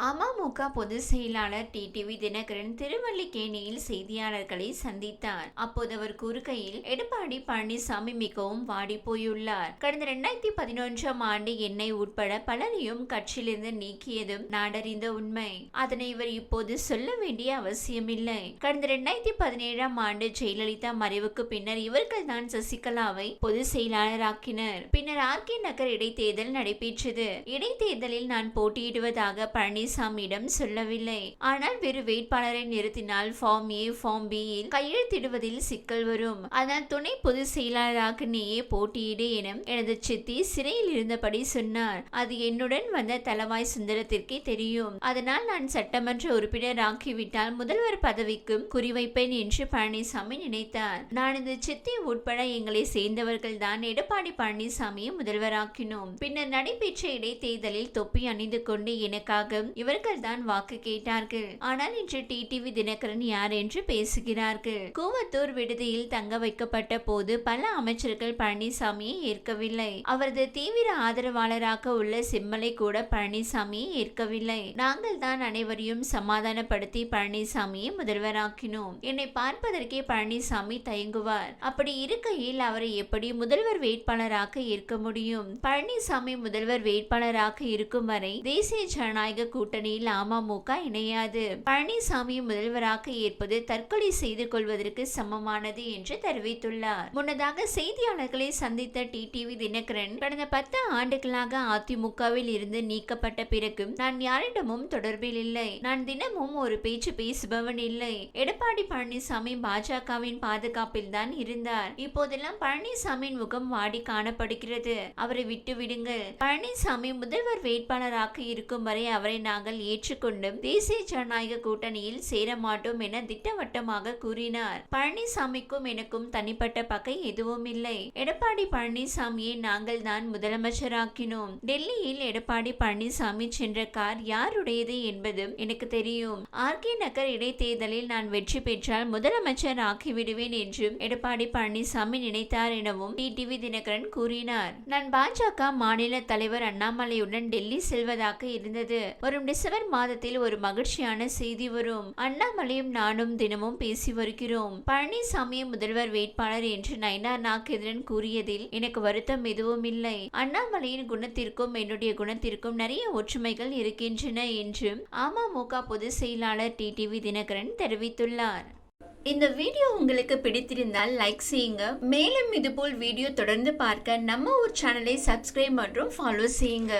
அமமுக பொதுச் செயலாளர் டிடிவி தினகரன் திருவல்லிக்கேணியில் செய்தியாளர்களை சந்தித்தார். அப்போது அவர் கூறுகையில் எடப்பாடி பழனிசாமி மிகவும் வாடி போயுள்ளார் கடந்த இரண்டாயிரத்தி பதினொன்றாம் ஆண்டு என்னை உட்பட பலரையும் கட்சியிலிருந்து நீக்கியதும் நாடறிந்த உண்மை. அதனை இவர் இப்போது சொல்ல வேண்டிய அவசியமில்லை. கடந்த இரண்டாயிரத்தி பதினேழாம் ஆண்டு ஜெயலலிதா மறைவுக்கு பின்னர் இவர்கள் தான் சசிகலாவை பொதுச் செயலாளராக்கினர். பின்னர் ஆர். கே. நகர் இடைத்தேர்தல் நடைபெற்றது. இடைத்தேர்தலில் நான் போட்டியிடுவதாக பழனிசாமியிடம் சொல்லவில்லை. ஆனால் வேறு வேட்பாளரை நிறுத்தினால் ஃபார்ம் ஏ ஃபார்ம் பி யில் கையெழுத்திடுவதில் சிக்கல் வரும். அதனால் துணை பொதுச் செயலாளராக நீயே போட்டியிடு என எனது சித்தி சிறையில் இருந்தபடி சொன்னார். அது என்னுடன் வந்த தலவாய் சுந்தரத்திற்கே தெரியும். அதனால் நான் சட்டமன்ற உறுப்பினர் ஆக்கிவிட்டால் முதல்வர் பதவிக்கும் குறிவைப்பேன் என்று பழனிசாமி நினைத்தார். நான் இந்த சித்தி உட்பட எங்களை சேர்ந்தவர்கள் தான் எடப்பாடி பழனிசாமியை முதல்வராக்கினோம். பின்னர் நடைபெற்ற இடைத்தேர்தலில் தொப்பி அணிந்து கொண்டு எனக்காக இவர்கள் தான் வாக்கு கேட்டார்கள். ஆனால் இன்று டிடிவி தினகரன் யார் என்று பேசுகிறார்கள். கூவத்தூர் விடுதியில் தங்க வைக்கப்பட்ட போது பல அமைச்சர்கள் பழனிசாமியை ஏற்கவில்லை. அவரது தீவிர ஆதரவாளராக உள்ள செம்மலை கூட பழனிசாமியை ஏற்கவில்லை. நாங்கள் தான் அனைவரையும் சமாதானப்படுத்தி பழனிசாமியை முதல்வராக்கினோம். என்னை பார்ப்பதற்கே பழனிசாமி தயங்குவார். அப்படி இருக்கையில் அவரை எப்படி முதல்வர் வேட்பாளராக ஏற்க முடியும்? பழனிசாமி முதல்வர் வேட்பாளராக இருக்கும் வரை தேசிய ஜனநாயக கூட்டணியில் அமமுக இணையாது. பழனிசாமி முதல்வராக ஏற்பது தற்கொலை செய்து கொள்வதற்கு சமமானது என்று தெரிவித்துள்ளார். முன்னதாக செய்தியாளர்களை சந்தித்த டிடிவி தினகரன் கடந்த பத்து ஆண்டுகளாக அதிமுகவில் இருந்து நீக்கப்பட்ட பிறகும் நான் யாரிடமும் தொடர்பில் இல்லை. நான் தினமும் ஒரு பேச்சு பேசுபவன் இல்லை. எடப்பாடி பழனிசாமி பாஜகவின் பாதுகாப்பில் தான் இருந்தார். இப்போதெல்லாம் பழனிசாமியின் முகம் வாடி காணப்படுகிறது. அவரை விட்டு விடுங்கள் பழனிசாமி முதல்வர் வேட்பாளராக இருக்கும் வரை அவரை நாங்கள் ஏற்றுக்கொண்டும் தேசிய ஜனநாயக கூட்டணியில் சேர மாட்டோம் என திட்டவட்டமாக கூறினார். பழனிசாமிக்கும் எனக்கும் தனிப்பட்ட பகை எதுவும் இல்லை. எடப்பாடி பழனிசாமியை நாங்கள் தான் முதலமைச்சராக்கினோம். டெல்லியில் எடப்பாடி பழனிசாமி சென்ற கார் யாருடையது என்பதும் எனக்கு தெரியும். ஆர்கே நகர் இடைத்தேர்தலில் நான் வெற்றி பெற்றால் முதலமைச்சர் ஆக்கிவிடுவேன் என்றும் எடப்பாடி பழனிசாமி நினைத்தார் எனவும் டிடிவி தினகரன் கூறினார். நான் பாஜக மாநில தலைவர் அண்ணாமலையுடன் டெல்லி செல்வதாக இருந்தது. ஒரு வரும் டிசம்பர் மாதத்தில் ஒரு மகிழ்ச்சியான செய்தி வரும். அண்ணாமலையும் நானும் தினமும் பேசி வருகிறோம். பழனிசாமி முதல்வர் வேட்பாளர் என்று நயனா நாகேந்திரன் கூறியதில் எனக்கு வருத்தம் எதுவும் இல்லை. அண்ணாமலையின் குணத்திற்கும் என்னுடைய குணத்திற்கும் நிறைய ஒற்றுமைகள் இருக்கின்றன என்றும் அமமுக பொதுச் செயலாளர் டிடிவி தினகரன் தெரிவித்துள்ளார். இந்த வீடியோ உங்களுக்கு பிடித்திருந்தால் லைக் செய்யுங்க. மேலும் இதுபோல் வீடியோ தொடர்ந்து பார்க்க நம்ம ஒரு சேனலை சப்ஸ்கிரைப் மற்றும் ஃபாலோ செய்யுங்க.